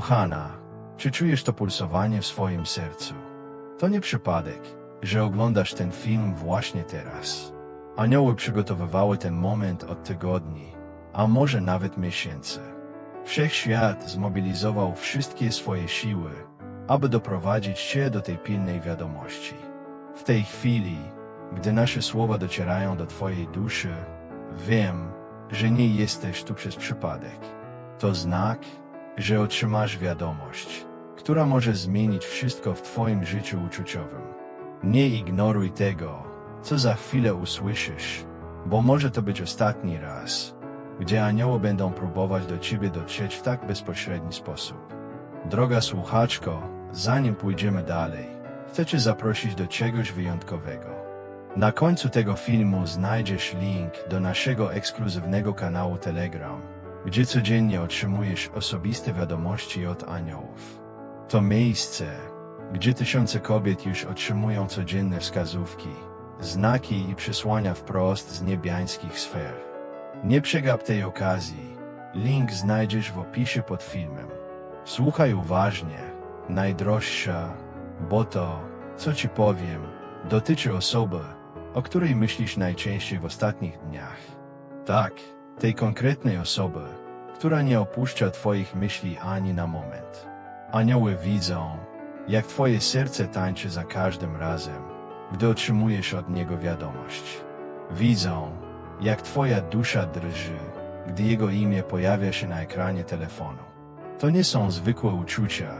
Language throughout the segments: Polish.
Kochana, czy czujesz to pulsowanie w swoim sercu? To nie przypadek, że oglądasz ten film właśnie teraz. Anioły przygotowywały ten moment od tygodni, a może nawet miesięcy. Wszechświat zmobilizował wszystkie swoje siły, aby doprowadzić Cię do tej pilnej wiadomości. W tej chwili, gdy nasze słowa docierają do Twojej duszy, wiem, że nie jesteś tu przez przypadek. To znak, że otrzymasz wiadomość, która może zmienić wszystko w Twoim życiu uczuciowym. Nie ignoruj tego, co za chwilę usłyszysz, bo może to być ostatni raz, gdzie anioły będą próbować do Ciebie dotrzeć w tak bezpośredni sposób. Droga słuchaczko, zanim pójdziemy dalej, chcę Cię zaprosić do czegoś wyjątkowego. Na końcu tego filmu znajdziesz link do naszego ekskluzywnego kanału Telegram, gdzie codziennie otrzymujesz osobiste wiadomości od aniołów. To miejsce, gdzie tysiące kobiet już otrzymują codzienne wskazówki, znaki i przesłania wprost z niebiańskich sfer. Nie przegap tej okazji. Link znajdziesz w opisie pod filmem. Słuchaj uważnie, najdroższa, bo to, co ci powiem, dotyczy osoby, o której myślisz najczęściej w ostatnich dniach. Tak, tej konkretnej osoby, która nie opuszcza Twoich myśli ani na moment. Anioły widzą, jak Twoje serce tańczy za każdym razem, gdy otrzymujesz od Niego wiadomość. Widzą, jak Twoja dusza drży, gdy Jego imię pojawia się na ekranie telefonu. To nie są zwykłe uczucia,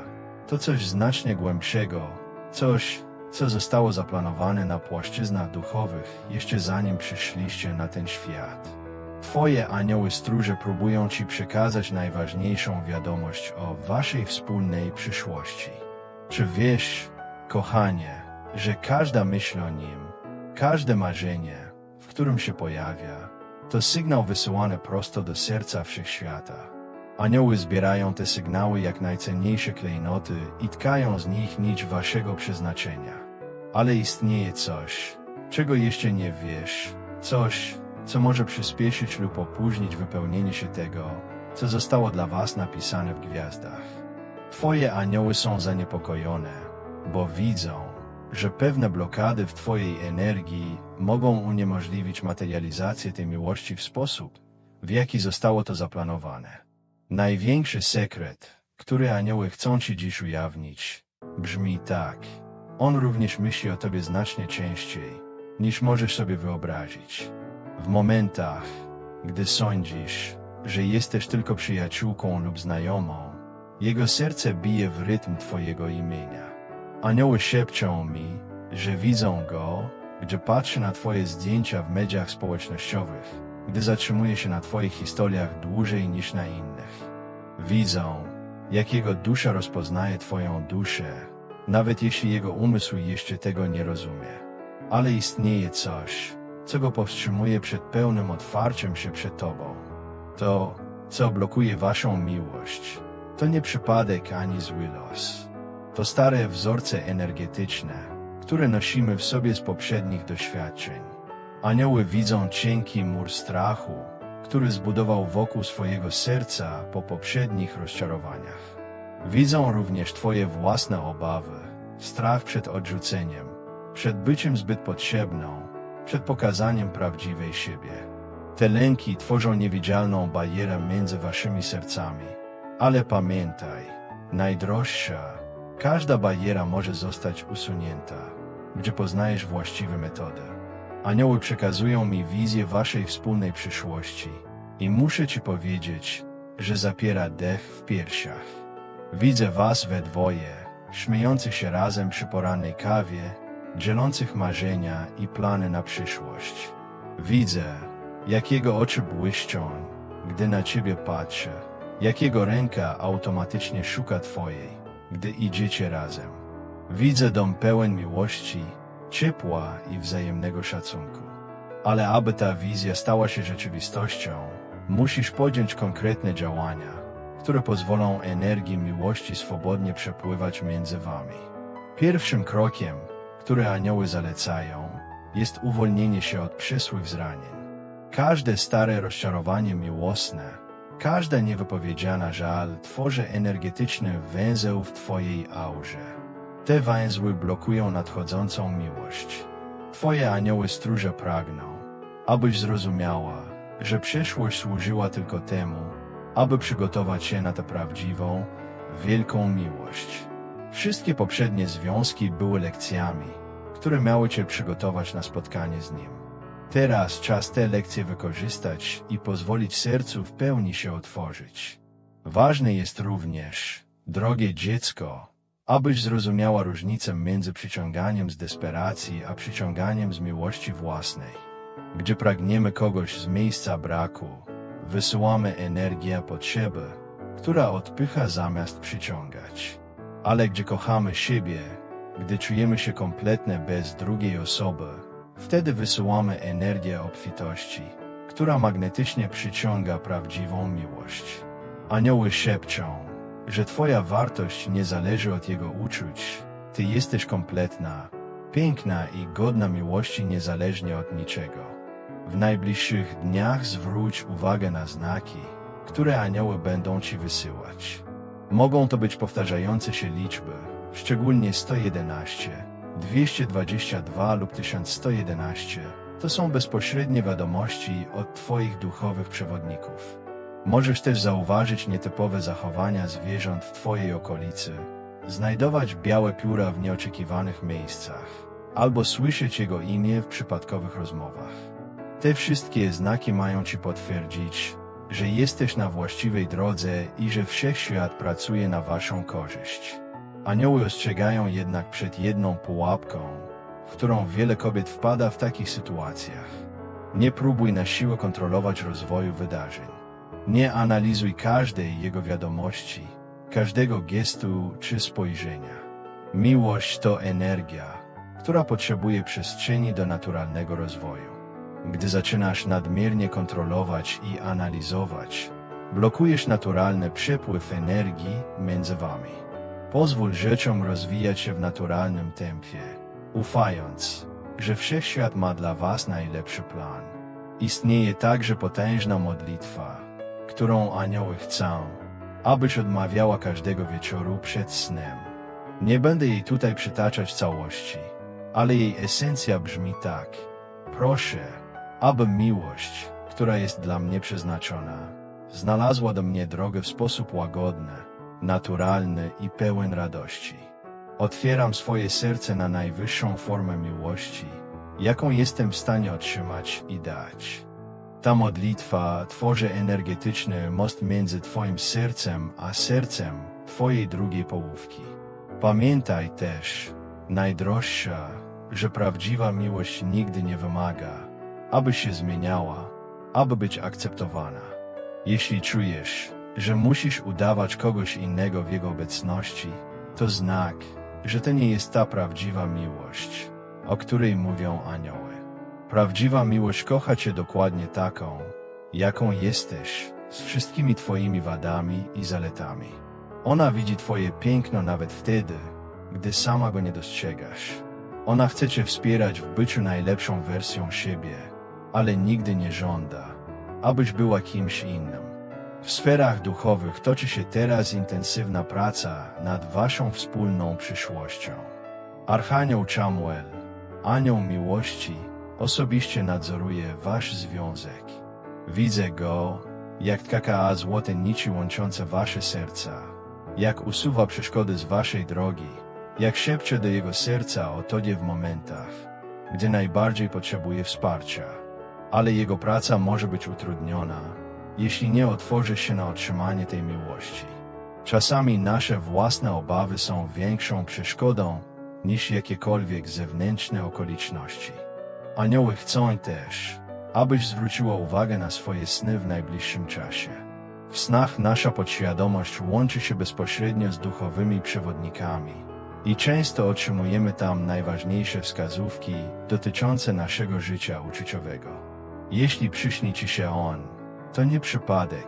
to coś znacznie głębszego, coś, co zostało zaplanowane na płaszczyznach duchowych jeszcze zanim przyszliście na ten świat. Twoje anioły stróże próbują Ci przekazać najważniejszą wiadomość o Waszej wspólnej przyszłości. Czy wiesz, kochanie, że każda myśl o nim, każde marzenie, w którym się pojawia, to sygnał wysyłany prosto do serca wszechświata. Anioły zbierają te sygnały jak najcenniejsze klejnoty i tkają z nich nić waszego przeznaczenia. Ale istnieje coś, czego jeszcze nie wiesz, coś, co może przyspieszyć lub opóźnić wypełnienie się tego, co zostało dla was napisane w gwiazdach. Twoje anioły są zaniepokojone, bo widzą, że pewne blokady w Twojej energii mogą uniemożliwić materializację tej miłości w sposób, w jaki zostało to zaplanowane. Największy sekret, który anioły chcą Ci dziś ujawnić, brzmi tak. On również myśli o Tobie znacznie częściej, niż możesz sobie wyobrazić. W momentach, gdy sądzisz, że jesteś tylko przyjaciółką lub znajomą, jego serce bije w rytm Twojego imienia. Anioły szepczą mi, że widzą go, gdy patrzy na Twoje zdjęcia w mediach społecznościowych, gdy zatrzymuje się na Twoich historiach dłużej niż na innych. Widzą, jak jego dusza rozpoznaje Twoją duszę, nawet jeśli jego umysł jeszcze tego nie rozumie. Ale istnieje coś, co go powstrzymuje przed pełnym otwarciem się przed Tobą. To, co blokuje Waszą miłość, to nie przypadek ani zły los. To stare wzorce energetyczne, które nosimy w sobie z poprzednich doświadczeń. Anioły widzą cienki mur strachu, który zbudował wokół swojego serca po poprzednich rozczarowaniach. Widzą również Twoje własne obawy, strach przed odrzuceniem, przed byciem zbyt potrzebną, przed pokazaniem prawdziwej siebie. Te lęki tworzą niewidzialną barierę między Waszymi sercami. Ale pamiętaj, najdroższa, każda bariera może zostać usunięta, gdzie poznajesz właściwe metody. Anioły przekazują mi wizję Waszej wspólnej przyszłości i muszę Ci powiedzieć, że zapiera dech w piersiach. Widzę Was we dwoje, śmiejących się razem przy porannej kawie, dzielących marzenia i plany na przyszłość. Widzę, jak jego oczy błyszczą, gdy na Ciebie patrzę, jak jego ręka automatycznie szuka Twojej, gdy idziecie razem. Widzę dom pełen miłości, ciepła i wzajemnego szacunku. Ale aby ta wizja stała się rzeczywistością, musisz podjąć konkretne działania, które pozwolą energii miłości swobodnie przepływać między wami. Pierwszym krokiem, który anioły zalecają, jest uwolnienie się od przeszłych zranień. Każde stare rozczarowanie miłosne, Każda niewypowiedziana żal tworzy energetyczny węzeł w Twojej aurze. Te węzły blokują nadchodzącą miłość. Twoje anioły stróże pragną, abyś zrozumiała, że przeszłość służyła tylko temu, aby przygotować się na tę prawdziwą, wielką miłość. Wszystkie poprzednie związki były lekcjami, które miały Cię przygotować na spotkanie z Nim. Teraz czas te lekcje wykorzystać i pozwolić sercu w pełni się otworzyć. Ważne jest również, drogie dziecko, abyś zrozumiała różnicę między przyciąganiem z desperacji a przyciąganiem z miłości własnej. Gdzie pragniemy kogoś z miejsca braku, wysyłamy energię potrzeby, która odpycha zamiast przyciągać. Ale gdzie kochamy siebie, gdy czujemy się kompletne bez drugiej osoby, wtedy wysyłamy energię obfitości, która magnetycznie przyciąga prawdziwą miłość. Anioły szepczą, że Twoja wartość nie zależy od jego uczuć. Ty jesteś kompletna, piękna i godna miłości niezależnie od niczego. W najbliższych dniach zwróć uwagę na znaki, które anioły będą Ci wysyłać. Mogą to być powtarzające się liczby, szczególnie 111, 222 lub 1111. To są bezpośrednie wiadomości od Twoich duchowych przewodników. Możesz też zauważyć nietypowe zachowania zwierząt w Twojej okolicy, znajdować białe pióra w nieoczekiwanych miejscach, albo słyszeć jego imię w przypadkowych rozmowach. Te wszystkie znaki mają Ci potwierdzić, że jesteś na właściwej drodze i że wszechświat pracuje na Waszą korzyść. Anioły ostrzegają jednak przed jedną pułapką, w którą wiele kobiet wpada w takich sytuacjach. Nie próbuj na siłę kontrolować rozwoju wydarzeń. Nie analizuj każdej jego wiadomości, każdego gestu czy spojrzenia. Miłość to energia, która potrzebuje przestrzeni do naturalnego rozwoju. Gdy zaczynasz nadmiernie kontrolować i analizować, blokujesz naturalny przepływ energii między wami. Pozwól rzeczom rozwijać się w naturalnym tempie, ufając, że wszechświat ma dla was najlepszy plan. Istnieje także potężna modlitwa, którą anioły chcą, abyś odmawiała każdego wieczoru przed snem. Nie będę jej tutaj przytaczać całości, ale jej esencja brzmi tak. Proszę, aby miłość, która jest dla mnie przeznaczona, znalazła do mnie drogę w sposób łagodny, naturalny i pełen radości. Otwieram swoje serce na najwyższą formę miłości, jaką jestem w stanie otrzymać i dać. Ta modlitwa tworzy energetyczny most między Twoim sercem a sercem Twojej drugiej połówki. Pamiętaj też, najdroższa, że prawdziwa miłość nigdy nie wymaga, aby się zmieniała, aby być akceptowana. Jeśli czujesz, że musisz udawać kogoś innego w jego obecności, to znak, że to nie jest ta prawdziwa miłość, o której mówią anioły. Prawdziwa miłość kocha Cię dokładnie taką, jaką jesteś, z wszystkimi Twoimi wadami i zaletami. Ona widzi Twoje piękno nawet wtedy, gdy sama go nie dostrzegasz. Ona chce Cię wspierać w byciu najlepszą wersją siebie, ale nigdy nie żąda, abyś była kimś innym. W sferach duchowych toczy się teraz intensywna praca nad Waszą wspólną przyszłością. Archanioł Chamuel, anioł miłości, Osobiście nadzoruję wasz związek. Widzę go, jak tkaka złote nici łączące wasze serca, jak usuwa przeszkody z waszej drogi, jak szepcze do jego serca o todzie w momentach, gdy najbardziej potrzebuje wsparcia. Ale jego praca może być utrudniona, jeśli nie otworzy się na otrzymanie tej miłości. Czasami nasze własne obawy są większą przeszkodą niż jakiekolwiek zewnętrzne okoliczności. Anioły chcą też, abyś zwróciła uwagę na swoje sny w najbliższym czasie. W snach nasza podświadomość łączy się bezpośrednio z duchowymi przewodnikami i często otrzymujemy tam najważniejsze wskazówki dotyczące naszego życia uczuciowego. Jeśli przyśni Ci się on, to nie przypadek,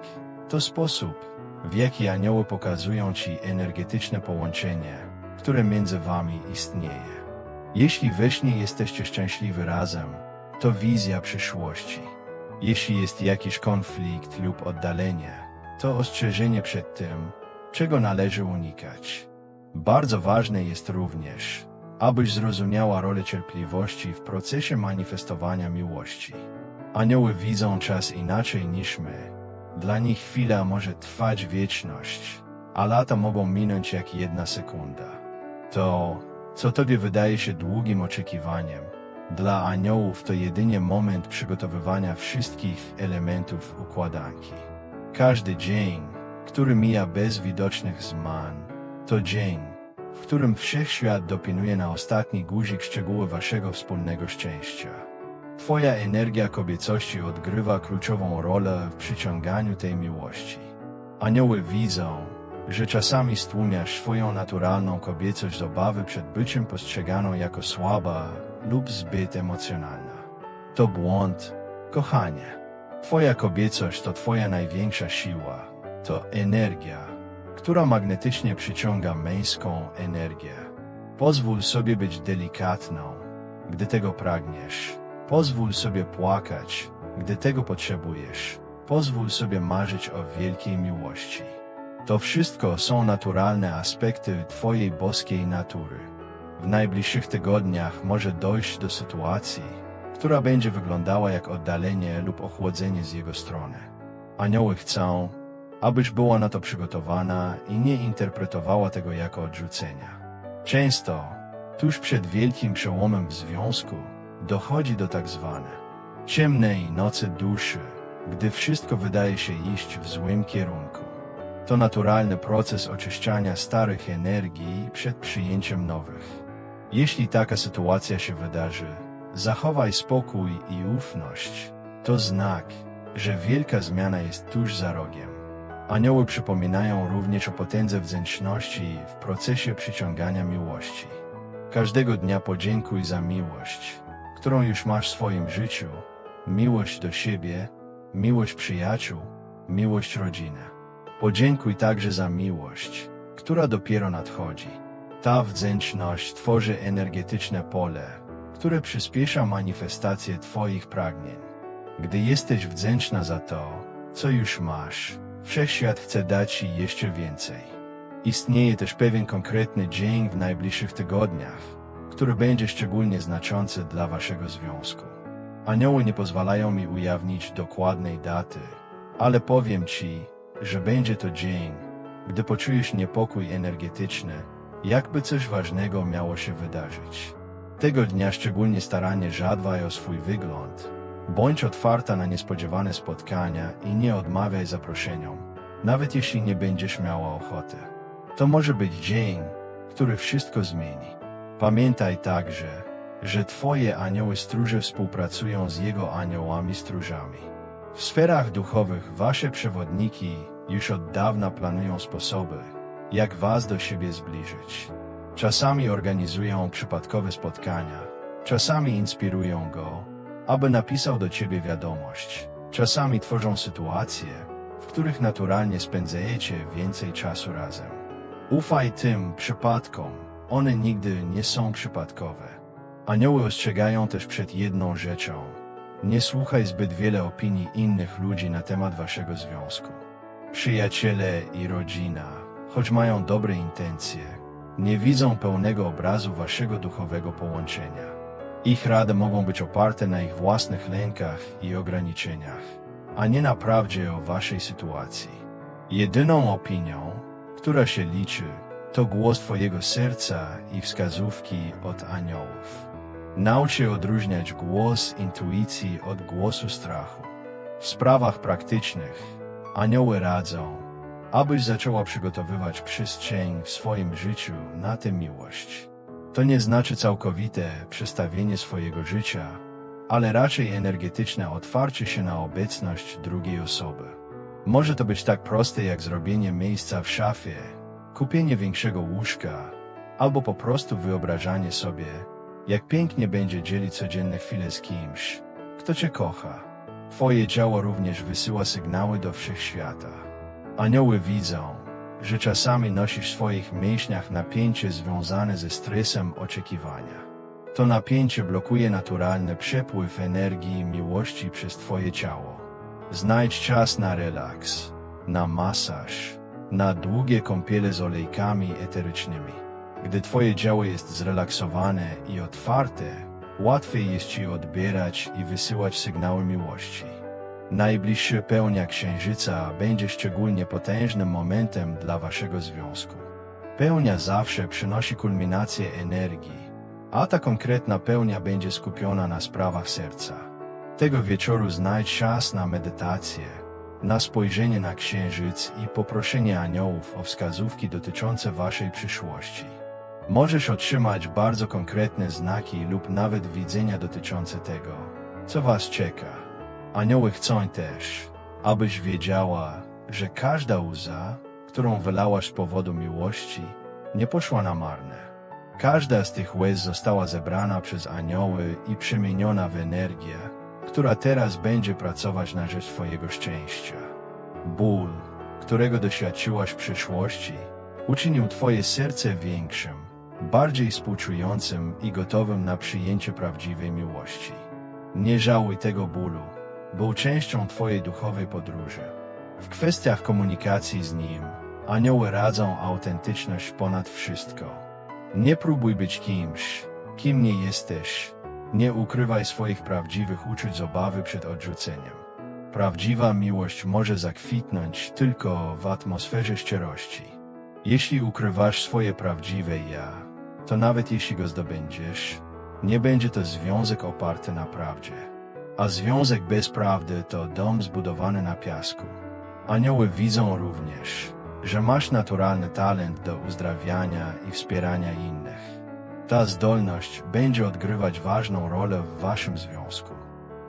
to sposób, w jaki anioły pokazują Ci energetyczne połączenie, które między Wami istnieje. Jeśli we śnie jesteście szczęśliwi razem, to wizja przyszłości. Jeśli jest jakiś konflikt lub oddalenie, to ostrzeżenie przed tym, czego należy unikać. Bardzo ważne jest również, abyś zrozumiała rolę cierpliwości w procesie manifestowania miłości. Anioły widzą czas inaczej niż my. Dla nich chwila może trwać wieczność, a lata mogą minąć jak jedna sekunda. To, co tobie wydaje się długim oczekiwaniem, dla aniołów to jedynie moment przygotowywania wszystkich elementów układanki. Każdy dzień, który mija bez widocznych zman, to dzień, w którym wszechświat dopinuje na ostatni guzik szczegóły waszego wspólnego szczęścia. Twoja energia kobiecości odgrywa kluczową rolę w przyciąganiu tej miłości. Anioły widzą, że czasami stłumiasz swoją naturalną kobiecość z obawy przed byciem postrzeganą jako słaba lub zbyt emocjonalna. To błąd, kochanie. Twoja kobiecość to Twoja największa siła, to energia, która magnetycznie przyciąga męską energię. Pozwól sobie być delikatną, gdy tego pragniesz. Pozwól sobie płakać, gdy tego potrzebujesz. Pozwól sobie marzyć o wielkiej miłości. To wszystko są naturalne aspekty Twojej boskiej natury. W najbliższych tygodniach może dojść do sytuacji, która będzie wyglądała jak oddalenie lub ochłodzenie z jego strony. Anioły chcą, abyś była na to przygotowana i nie interpretowała tego jako odrzucenia. Często, tuż przed wielkim przełomem w związku, dochodzi do tak zwane ciemnej nocy duszy, gdy wszystko wydaje się iść w złym kierunku. To naturalny proces oczyszczania starych energii przed przyjęciem nowych. Jeśli taka sytuacja się wydarzy, zachowaj spokój i ufność. To znak, że wielka zmiana jest tuż za rogiem. Anioły przypominają również o potędze wdzięczności w procesie przyciągania miłości. Każdego dnia podziękuj za miłość, którą już masz w swoim życiu, miłość do siebie, miłość przyjaciół, miłość rodziny. Podziękuj także za miłość, która dopiero nadchodzi. Ta wdzięczność tworzy energetyczne pole, które przyspiesza manifestację Twoich pragnień. Gdy jesteś wdzięczna za to, co już masz, wszechświat chce dać Ci jeszcze więcej. Istnieje też pewien konkretny dzień w najbliższych tygodniach, który będzie szczególnie znaczący dla Waszego związku. Anioły nie pozwalają mi ujawnić dokładnej daty, ale powiem Ci, że będzie to dzień, gdy poczujesz niepokój energetyczny, jakby coś ważnego miało się wydarzyć. Tego dnia szczególnie starannie zadbaj o swój wygląd. Bądź otwarta na niespodziewane spotkania i nie odmawiaj zaproszeniom, nawet jeśli nie będziesz miała ochoty. To może być dzień, który wszystko zmieni. Pamiętaj także, że Twoje anioły stróże współpracują z Jego aniołami stróżami. W sferach duchowych Wasze przewodniki już od dawna planują sposoby, jak Was do siebie zbliżyć. Czasami organizują przypadkowe spotkania, czasami inspirują Go, aby napisał do Ciebie wiadomość. Czasami tworzą sytuacje, w których naturalnie spędzajecie więcej czasu razem. Ufaj tym przypadkom, one nigdy nie są przypadkowe. Anioły ostrzegają też przed jedną rzeczą. Nie słuchaj zbyt wiele opinii innych ludzi na temat waszego związku. Przyjaciele i rodzina, choć mają dobre intencje, nie widzą pełnego obrazu waszego duchowego połączenia. Ich rady mogą być oparte na ich własnych lękach i ograniczeniach, a nie na prawdzie o waszej sytuacji. Jedyną opinią, która się liczy, to głos Twojego serca i wskazówki od aniołów. Naucz się odróżniać głos intuicji od głosu strachu. W sprawach praktycznych anioły radzą, abyś zaczęła przygotowywać przestrzeń w swoim życiu na tę miłość. To nie znaczy całkowite przestawienie swojego życia, ale raczej energetyczne otwarcie się na obecność drugiej osoby. Może to być tak proste jak zrobienie miejsca w szafie, kupienie większego łóżka, albo po prostu wyobrażanie sobie, jak pięknie będzie dzielić codzienne chwile z kimś, kto Cię kocha. Twoje ciało również wysyła sygnały do wszechświata. Anioły widzą, że czasami nosisz w swoich mięśniach napięcie związane ze stresem oczekiwania. To napięcie blokuje naturalny przepływ energii i miłości przez Twoje ciało. Znajdź czas na relaks. na masaż, na długie kąpiele z olejkami eterycznymi. Gdy twoje ciało jest zrelaksowane i otwarte, łatwiej jest ci odbierać i wysyłać sygnały miłości. Najbliższy pełnia księżyca będzie szczególnie potężnym momentem dla waszego związku. Pełnia zawsze przynosi kulminację energii, a ta konkretna pełnia będzie skupiona na sprawach serca. Tego wieczoru znajdź czas na medytację, na spojrzenie na księżyc i poproszenie aniołów o wskazówki dotyczące waszej przyszłości. Możesz otrzymać bardzo konkretne znaki lub nawet widzenia dotyczące tego, co was czeka. Anioły chcą też, abyś wiedziała, że każda łza, którą wylałaś z powodu miłości, nie poszła na marne. Każda z tych łez została zebrana przez anioły i przemieniona w energię, która teraz będzie pracować na rzecz Twojego szczęścia. Ból, którego doświadczyłaś w przyszłości, uczynił Twoje serce większym, bardziej współczującym i gotowym na przyjęcie prawdziwej miłości. Nie żałuj tego bólu, był częścią Twojej duchowej podróży. W kwestiach komunikacji z Nim, anioły radzą autentyczność ponad wszystko. Nie próbuj być kimś, kim nie jesteś. Nie ukrywaj swoich prawdziwych uczuć z obawy przed odrzuceniem. Prawdziwa miłość może zakwitnąć tylko w atmosferze szczerości. Jeśli ukrywasz swoje prawdziwe ja, to nawet jeśli go zdobędziesz, nie będzie to związek oparty na prawdzie. A związek bez prawdy to dom zbudowany na piasku. Anioły widzą również, że masz naturalny talent do uzdrawiania i wspierania innych. Ta zdolność będzie odgrywać ważną rolę w waszym związku.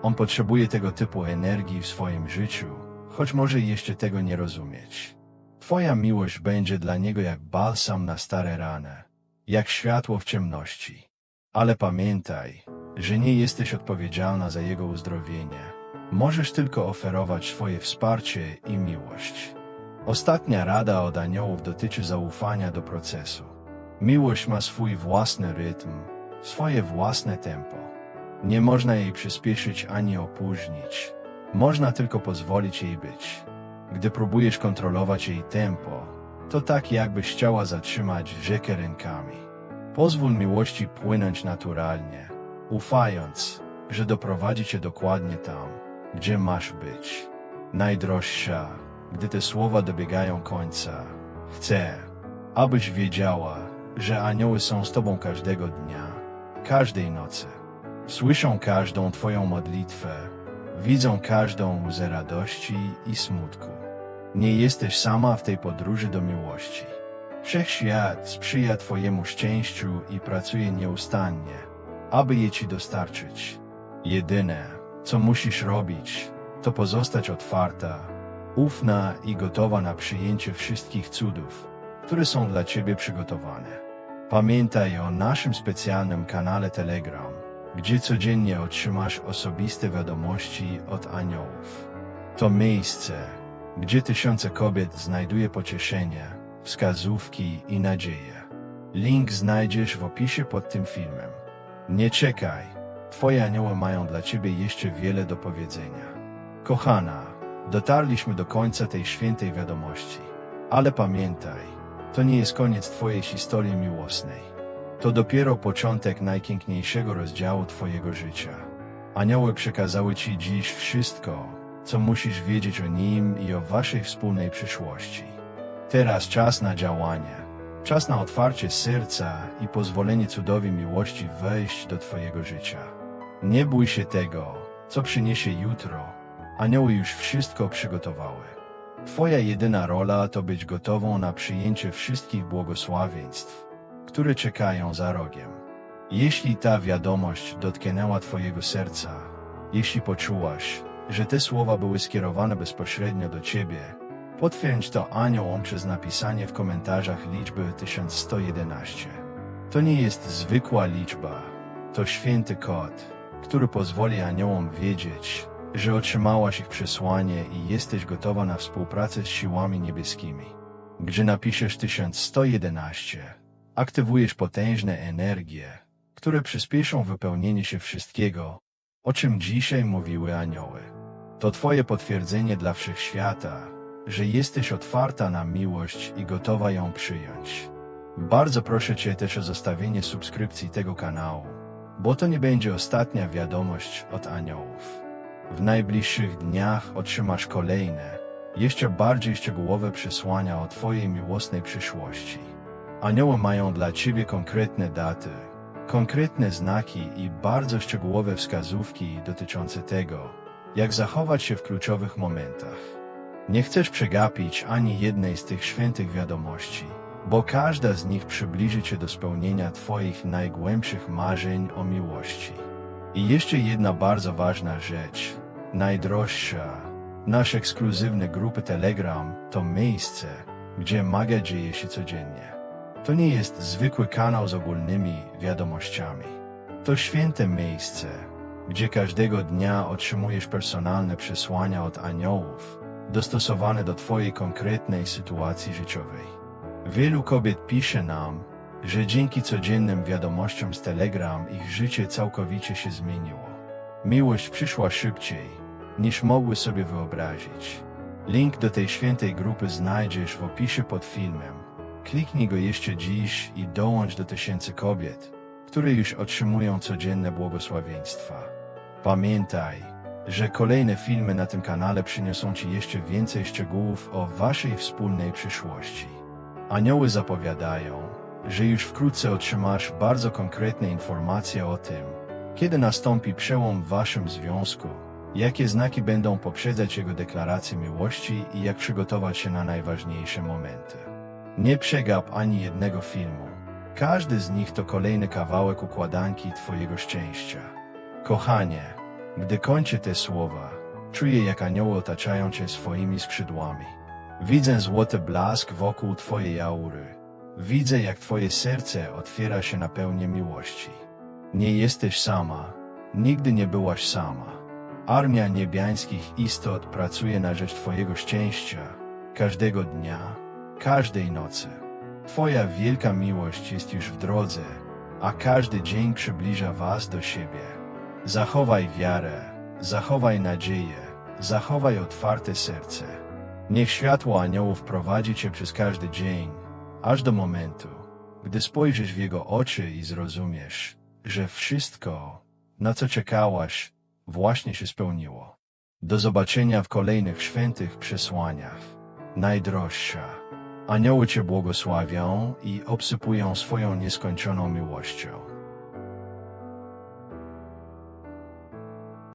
On potrzebuje tego typu energii w swoim życiu, choć może jeszcze tego nie rozumieć. Twoja miłość będzie dla niego jak balsam na stare rany, jak światło w ciemności. Ale pamiętaj, że nie jesteś odpowiedzialna za jego uzdrowienie. Możesz tylko oferować swoje wsparcie i miłość. Ostatnia rada od aniołów dotyczy zaufania do procesu. Miłość ma swój własny rytm, swoje własne tempo. Nie można jej przyspieszyć ani opóźnić. Można tylko pozwolić jej być. Gdy próbujesz kontrolować jej tempo, to tak jakbyś chciała zatrzymać rzekę rękami. Pozwól miłości płynąć naturalnie, ufając, że doprowadzi cię dokładnie tam, gdzie masz być. Najdroższa, gdy te słowa dobiegają końca, chcę, abyś wiedziała, że anioły są z tobą każdego dnia, każdej nocy. Słyszą każdą twoją modlitwę, widzą każdą łzę radości i smutku. Nie jesteś sama w tej podróży do miłości. Wszechświat sprzyja twojemu szczęściu i pracuje nieustannie, aby je ci dostarczyć. Jedyne, co musisz robić, to pozostać otwarta, ufna i gotowa na przyjęcie wszystkich cudów, które są dla ciebie przygotowane. Pamiętaj o naszym specjalnym kanale Telegram, gdzie codziennie otrzymasz osobiste wiadomości od aniołów. To miejsce, gdzie tysiące kobiet znajduje pocieszenie, wskazówki i nadzieję. Link znajdziesz w opisie pod tym filmem. Nie czekaj, Twoje anioły mają dla Ciebie jeszcze wiele do powiedzenia. Kochana, dotarliśmy do końca tej świętej wiadomości. Ale pamiętaj, to nie jest koniec Twojej historii miłosnej. To dopiero początek najpiękniejszego rozdziału Twojego życia. Anioły przekazały Ci dziś wszystko, co musisz wiedzieć o nim i o Waszej wspólnej przyszłości. Teraz czas na działanie. Czas na otwarcie serca i pozwolenie cudowi miłości wejść do Twojego życia. Nie bój się tego, co przyniesie jutro. Anioły już wszystko przygotowały. Twoja jedyna rola to być gotową na przyjęcie wszystkich błogosławieństw, które czekają za rogiem. Jeśli ta wiadomość dotknęła Twojego serca, jeśli poczułaś, że te słowa były skierowane bezpośrednio do Ciebie, potwierdź to aniołom przez napisanie w komentarzach liczby 1111. To nie jest zwykła liczba, to święty kod, który pozwoli aniołom wiedzieć, że otrzymałaś ich przesłanie i jesteś gotowa na współpracę z siłami niebieskimi. Gdy napiszesz 1111, aktywujesz potężne energie, które przyspieszą wypełnienie się wszystkiego, o czym dzisiaj mówiły anioły. To Twoje potwierdzenie dla wszechświata, że jesteś otwarta na miłość i gotowa ją przyjąć. Bardzo proszę Cię też o zostawienie subskrypcji tego kanału, bo to nie będzie ostatnia wiadomość od aniołów. W najbliższych dniach otrzymasz kolejne, jeszcze bardziej szczegółowe przesłania o Twojej miłosnej przyszłości. Anioły mają dla Ciebie konkretne daty, konkretne znaki i bardzo szczegółowe wskazówki dotyczące tego, jak zachować się w kluczowych momentach. Nie chcesz przegapić ani jednej z tych świętych wiadomości, bo każda z nich przybliży Cię do spełnienia Twoich najgłębszych marzeń o miłości. I jeszcze jedna bardzo ważna rzecz, najdroższa. Nasz ekskluzywny grupy Telegram to miejsce, gdzie magia dzieje się codziennie. To nie jest zwykły kanał z ogólnymi wiadomościami. To święte miejsce, gdzie każdego dnia otrzymujesz personalne przesłania od aniołów, dostosowane do Twojej konkretnej sytuacji życiowej. Wielu kobiet pisze nam, że dzięki codziennym wiadomościom z Telegram ich życie całkowicie się zmieniło. Miłość przyszła szybciej, niż mogły sobie wyobrazić. Link do tej świętej grupy znajdziesz w opisie pod filmem. Kliknij go jeszcze dziś i dołącz do tysięcy kobiet, które już otrzymują codzienne błogosławieństwa. Pamiętaj, że kolejne filmy na tym kanale przyniosą Ci jeszcze więcej szczegółów o Waszej wspólnej przyszłości. Anioły zapowiadają, że już wkrótce otrzymasz bardzo konkretne informacje o tym, kiedy nastąpi przełom w Waszym związku, jakie znaki będą poprzedzać jego deklarację miłości i jak przygotować się na najważniejsze momenty. Nie przegap ani jednego filmu. Każdy z nich to kolejny kawałek układanki Twojego szczęścia. Kochanie, gdy kończę te słowa, czuję jak anioły otaczają Cię swoimi skrzydłami. Widzę złoty blask wokół Twojej aury. Widzę jak Twoje serce otwiera się na pełnię miłości. Nie jesteś sama, nigdy nie byłaś sama. Armia niebiańskich istot pracuje na rzecz Twojego szczęścia, każdego dnia, każdej nocy. Twoja wielka miłość jest już w drodze, a każdy dzień przybliża Was do siebie. Zachowaj wiarę, zachowaj nadzieję, zachowaj otwarte serce. Niech światło aniołów prowadzi Cię przez każdy dzień, aż do momentu, gdy spojrzysz w Jego oczy i zrozumiesz, że wszystko, na co czekałaś, właśnie się spełniło. Do zobaczenia w kolejnych świętych przesłaniach. Najdroższa. Anioły Cię błogosławią i obsypują swoją nieskończoną miłością.